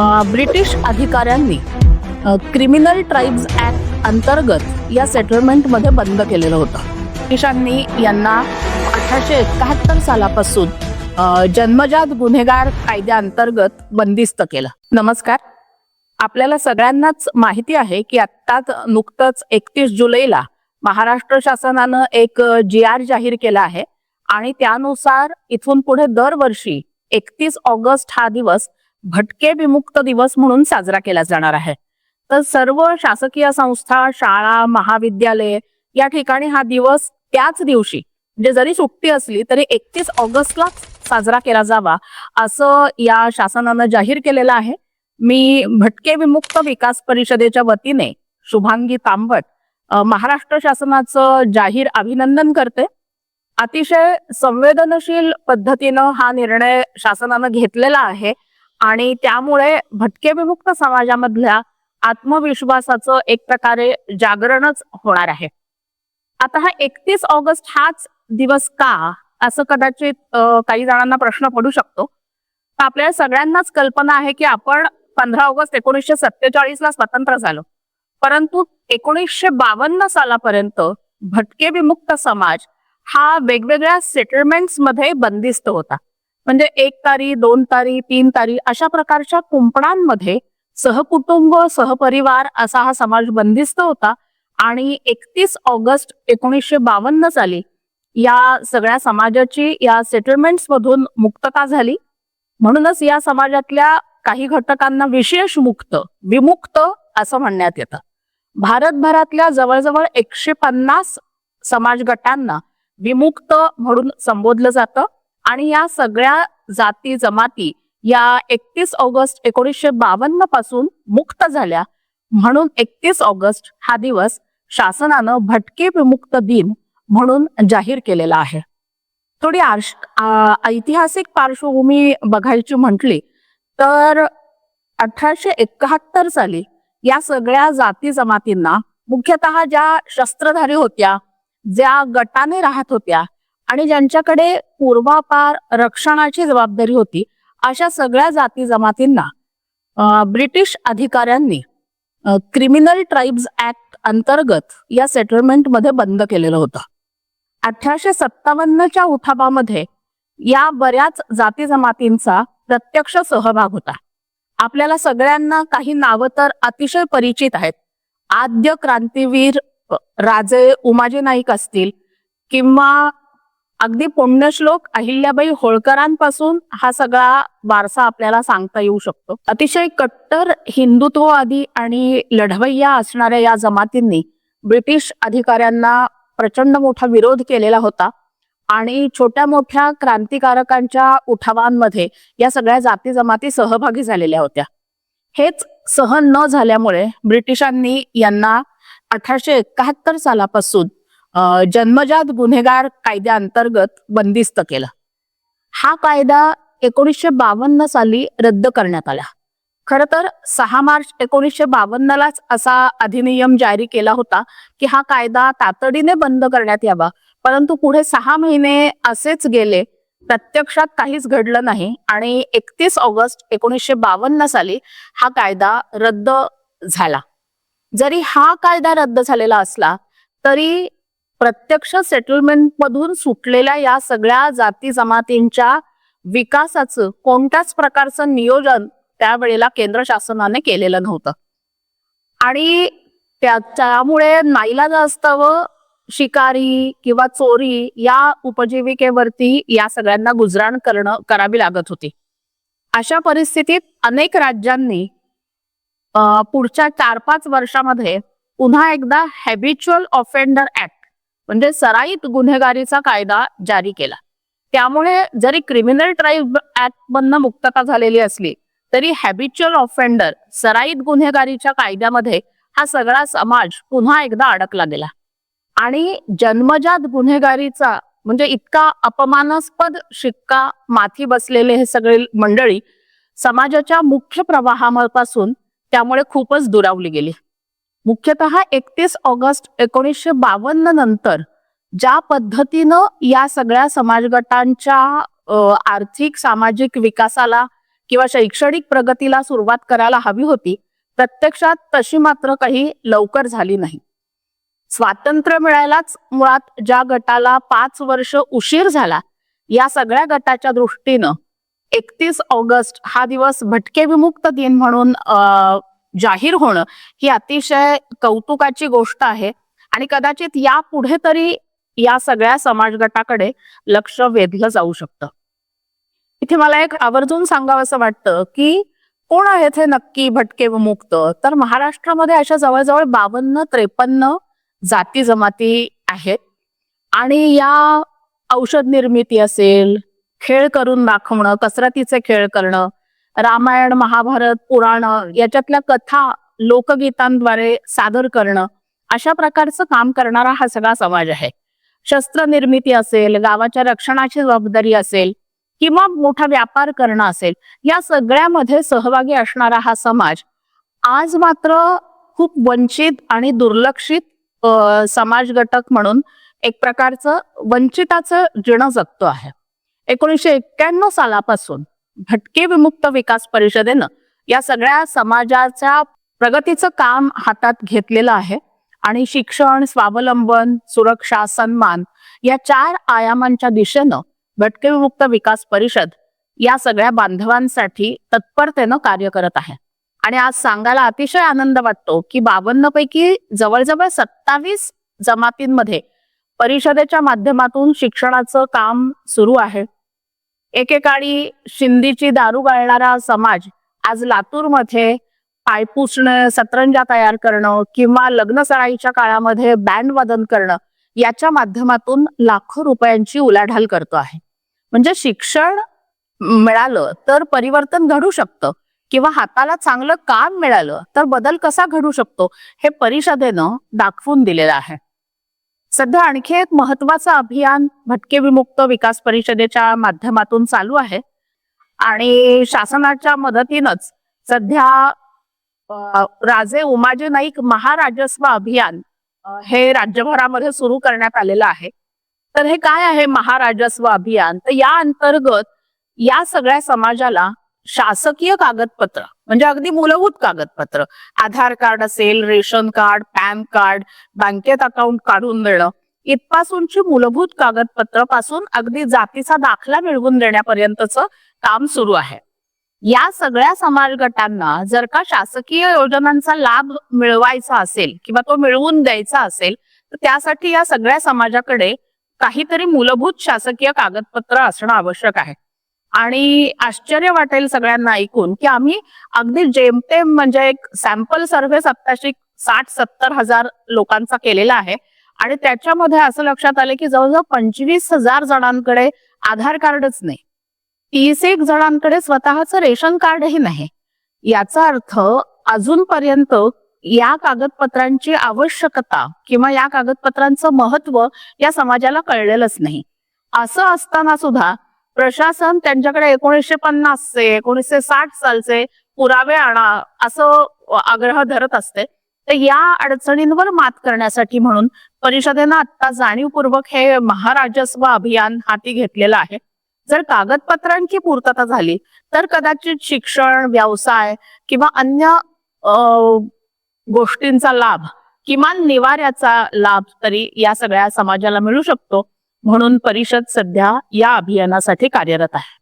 British अधिकाऱ्यांनी criminal tribes act अंतर्गत या सेटलमेंटमध्ये बंद केलेलं होतं. ब्रिटिशांनी यांना अठराशे एकाहत्तर सालापासून जन्मजात गुन्हेगार कायद्याअंतर्गत बंदिस्त केलं. नमस्कार. आपल्याला सगळ्यांनाच माहिती आहे की आत्ताच नुकतंच एकतीस जुलैला महाराष्ट्र शासनानं एक जी आर जाहीर केला आहे आणि त्यानुसार इथून पुढे दरवर्षी एकतीस ऑगस्ट हा दिवस भटके विमुक्त दिवस म्हणून साजरा केला जाणार आहे. तर सर्व शासकीय संस्था शाळा महाविद्यालये या ठिकाणी हा दिवस त्याच दिवशी म्हणजे जरी सुट्टी असली तरी एकतीस ऑगस्टलाच साजरा केला जावा असं या शासनानं जाहीर केलेलं आहे. मी भटके विमुक्त विकास परिषदेच्या वतीने शुभांगी तांबट महाराष्ट्र शासनाचं जाहीर अभिनंदन करते. अतिशय संवेदनशील पद्धतीनं हा निर्णय शासनानं घेतलेला आहे. आणि त्यामुळे भटके विमुक्त समाजामधल्या आत्मविश्वासाचं एक प्रकारे जागरणच होणार आहे. आता हा एकतीस ऑगस्ट हाच दिवस का? असं कदाचित काही जणांना प्रश्न पडू शकतो. तर आपल्याला सगळ्यांनाच कल्पना आहे की आपण पंधरा ऑगस्ट एकोणीसशे सत्तेचाळीस ला स्वतंत्र झालो. परंतु एकोणीसशे बावन्न सालापर्यंत भटके विमुक्त समाज हा वेगवेगळ्या सेटलमेंट्समध्ये बंदिस्त होता. म्हणजे एक तारी दोन तारी तीन तारी अशा प्रकारच्या कुंपणांमध्ये सहकुटुंब सहपरिवार असा हा समाज बंदिस्त होता. आणि एकतीस ऑगस्ट एकोणीसशे बावन्न साली या सगळ्या समाजाची या सेटलमेंट्स मधून मुक्तता झाली. म्हणूनच या समाजातल्या काही घटकांना विशेष मुक्त विमुक्त असं म्हणण्यात येतं. भारतभरातल्या जवळजवळ एकशे पन्नास समाज गटांना विमुक्त म्हणून संबोधलं जातं. आणि या सगळ्या जाती जमाती या एकतीस ऑगस्ट एकोणीसशे बावन्नपासून मुक्त झाल्या. म्हणून एकतीस ऑगस्ट हा दिवस शासनानं भटके विमुक्त दिन म्हणून जाहीर केलेला आहे. थोडी आर्श ऐतिहासिक पार्श्वभूमी बघायची म्हटली तर अठराशे एकाहत्तर साली या सगळ्या जाती जमातींना मुख्यतः ज्या शस्त्रधारी होत्या ज्या गटाने राहत होत्या आणि ज्यांच्याकडे पूर्वापार रक्षणाची जबाबदारी होती अशा सगळ्या जाती जमातींना ब्रिटिश अधिकाऱ्यांनी क्रिमिनल ट्राईब्स ऍक्ट अंतर्गत या सेटलमेंटमध्ये बंद केलेलं होतं. अठराशे सत्तावन्नच्या उठावामध्ये या बऱ्याच जाती जमातींचा प्रत्यक्ष सहभाग होता. आपल्याला सगळ्यांना काही नावं तर अतिशय परिचित आहेत. आद्य क्रांतीवीर राजे उमाजी नाईक असतील किंवा अगदी पुण्यश्लोक अहिल्याबाई होळकरांपासून हा सगळा वारसा आपल्याला सांगता येऊ शकतो. अतिशय कट्टर हिंदुत्ववादी आणि लढवय्या असणाऱ्या या जमातींनी ब्रिटिश अधिकाऱ्यांना प्रचंड मोठा विरोध केलेला होता आणि छोट्या मोठ्या क्रांतिकारकांच्या उठावांमध्ये या सगळ्या जाती जमाती सहभागी झालेल्या होत्या. हेच सहन न झाल्यामुळे ब्रिटिशांनी यांना अठराशे एकाहत्तर सालापासून जन्मजात गुन्हेगार कायद्याअंतर्गत बंदिस्त केलं. हा कायदा एकोणीसशे बावन्न साली रद्द करण्यात आला. खर तर सहा मार्च एकोणीसशे बावन्नलाच असा अधिनियम जारी केला होता की हा कायदा तातडीने बंद करण्यात यावा. परंतु पुढे सहा महिने असेच गेले. प्रत्यक्षात काहीच घडलं नाही आणि एकतीस ऑगस्ट एकोणीसशे बावन्न साली हा कायदा रद्द झाला. जरी हा कायदा रद्द झालेला असला तरी प्रत्यक्ष सेटलमेंट मधून सुटलेल्या या सगळ्या जाती जमातींच्या विकासाचं कोणत्याच प्रकारचं नियोजन त्यावेळेला केंद्र शासनाने केलेलं नव्हतं. आणि त्या त्यामुळे नाईलाज असतावं शिकारी किंवा चोरी या उपजीविकेवरती या सगळ्यांना गुजराण करणं करावी लागत होती. अशा परिस्थितीत अनेक राज्यांनी पुढच्या चार पाच वर्षामध्ये पुन्हा एकदा हॅबिच्युअल ऑफेंडर ऍक्ट म्हणजे सराईत गुन्हेगारीचा कायदा जारी केला. त्यामुळे जरी क्रिमिनल ट्राईब ऍक्ट मधनं मुक्तता झालेली असली तरी हॅबिच्युअल ऑफेंडर सराईत गुन्हेगारीच्या कायद्यामध्ये हा सगळा समाज पुन्हा एकदा अडकला गेला. आणि जन्मजात गुन्हेगारीचा म्हणजे इतका अपमानास्पद शिक्का माथी बसलेले हे सगळे मंडळी समाजाच्या मुख्य प्रवाहापासून त्यामुळे खूपच दुरावली गेली. मुख्यतः एकतीस ऑगस्ट एकोणीसशे बावन्न नंतर ज्या पद्धतीनं या सगळ्या समाज गटांच्या आर्थिक सामाजिक विकासाला किंवा शैक्षणिक प्रगतीला सुरुवात करायला हवी होती प्रत्यक्षात तशी मात्र काही लवकर झाली नाही. स्वातंत्र्य मिळायलाच मुळात ज्या गटाला पाच वर्ष उशीर झाला या सगळ्या गटाच्या दृष्टीनं एकतीस ऑगस्ट हा दिवस भटके विमुक्त दिन म्हणून जाहीर होणं ही अतिशय कौतुकाची गोष्ट आहे. आणि कदाचित या पुढे तरी या सगळ्या समाज गटाकडे लक्ष वेधलं जाऊ शकतं. इथे मला एक आवर्जून सांगावं वाटतं की कोण आहेत हे नक्की भटके मुक्त? तर महाराष्ट्रामध्ये अशा जवळजवळ बावन्न त्रेपन्न जाती जमाती आहेत. आणि या औषध निर्मिती असेल खेळ करून दाखवणं कसरतीचे खेळ करणं रामायण महाभारत पुराण याच्यातल्या कथा लोकगीतांद्वारे सादर करणं अशा प्रकारचं काम करणारा हा सगळा समाज आहे. शस्त्र निर्मिती असेल गावाच्या रक्षणाची जबाबदारी असेल किंवा मोठा व्यापार करणं असेल या सगळ्यामध्ये सहभागी असणारा हा समाज आज मात्र खूप वंचित आणि दुर्लक्षित समाज घटक म्हणून एक प्रकारचं वंचिताचं जिणं जगतो आहे. एकोणीसशे एक्क्याण्णव सालापासून भटके विमुक्त विकास परिषदेनं या सगळ्या समाजाच्या प्रगतीचं काम हातात घेतलेलं आहे. आणि शिक्षण स्वावलंबन सुरक्षा सन्मान या चार आयामांच्या दिशेनं भटके विमुक्त विकास परिषद या सगळ्या बांधवांसाठी तत्परतेनं कार्य करत आहे. आणि आज सांगायला अतिशय आनंद वाटतो की बावन्न पैकी जवळजवळ सत्तावीस जमातींमध्ये परिषदेच्या माध्यमातून शिक्षणाचं काम सुरू आहे. एकेकाळी शिंदीची दारू गाळणारा समाज आज लातूरमध्ये पायपुसणं सतरंजा तयार करणं किंवा लग्न सराईच्या काळामध्ये बँड वादन करणं याच्या माध्यमातून लाखो रुपयांची उलाढाल करतो आहे. म्हणजे शिक्षण मिळालं तर परिवर्तन घडू शकतं किंवा हाताला चांगलं काम मिळालं तर बदल कसा घडू शकतो हे परिषदेनं दाखवून दिलेलं आहे. सध्या आणखी एक महत्वाचं अभियान भटके विमुक्त विकास परिषदेच्या माध्यमातून चालू आहे. आणि शासनाच्या मदतीनंच सध्या राजे उमाजी नाईक महाराजस्व अभियान हे राज्यभरामध्ये सुरू करण्यात आलेलं आहे. तर हे काय आहे महाराजस्व अभियान? तर या अंतर्गत या सगळ्या समाजाला शासकीय कागदपत्र म्हणजे अगदी मूलभूत कागदपत्र. आधार कार्ड असेल रेशन कार्ड पॅन कार्ड बँकेत अकाउंट काढून देणं इथपासूनची मूलभूत कागदपत्रपासून अगदी जातीचा दाखला मिळवून देण्यापर्यंतचं काम सुरू आहे. या सगळ्या समाज गटांना जर का शासकीय योजनांचा लाभ मिळवायचा असेल किंवा तो मिळवून द्यायचा असेल तर त्यासाठी या सगळ्या समाजाकडे काहीतरी मूलभूत शासकीय कागदपत्र असणं आवश्यक आहे. आणि आश्चर्य वाटेल सगळ्यांना ऐकून की आम्ही अगदी जेमतेम म्हणजे एक सॅम्पल सर्व्हे सत्ताशी साठ सत्तर हजार लोकांचा केलेला आहे. आणि त्याच्यामध्ये असं लक्षात आलं की जवळजवळ पंचवीस हजार जणांकडे आधार कार्डच नाही. तीस एक जणांकडे स्वतःच रेशन कार्डही नाही. याचा अर्थ अजूनपर्यंत या कागदपत्रांची आवश्यकता किंवा या कागदपत्रांचं महत्त्व या समाजाला कळलेलंच नाही. असं असताना सुद्धा प्रशासन त्यांच्याकडे एकोणीसशे पन्नासचे एकोणीसशे साठ सालचे पुरावे आणा असं आग्रह धरत असते. तर या अडचणींवर मात करण्यासाठी म्हणून परिषदेनं आता जाणीवपूर्वक हे महाराजस्व अभियान हाती घेतलेलं आहे. जर कागदपत्रांची पूर्तता झाली तर कदाचित शिक्षण व्यवसाय किंवा अन्य गोष्टींचा लाभ किमान निवाऱ्याचा लाभ तरी या सगळ्या समाजाला मिळू शकतो. म्हणून परिषद सध्या या अभियानासाठी कार्यरत आहे.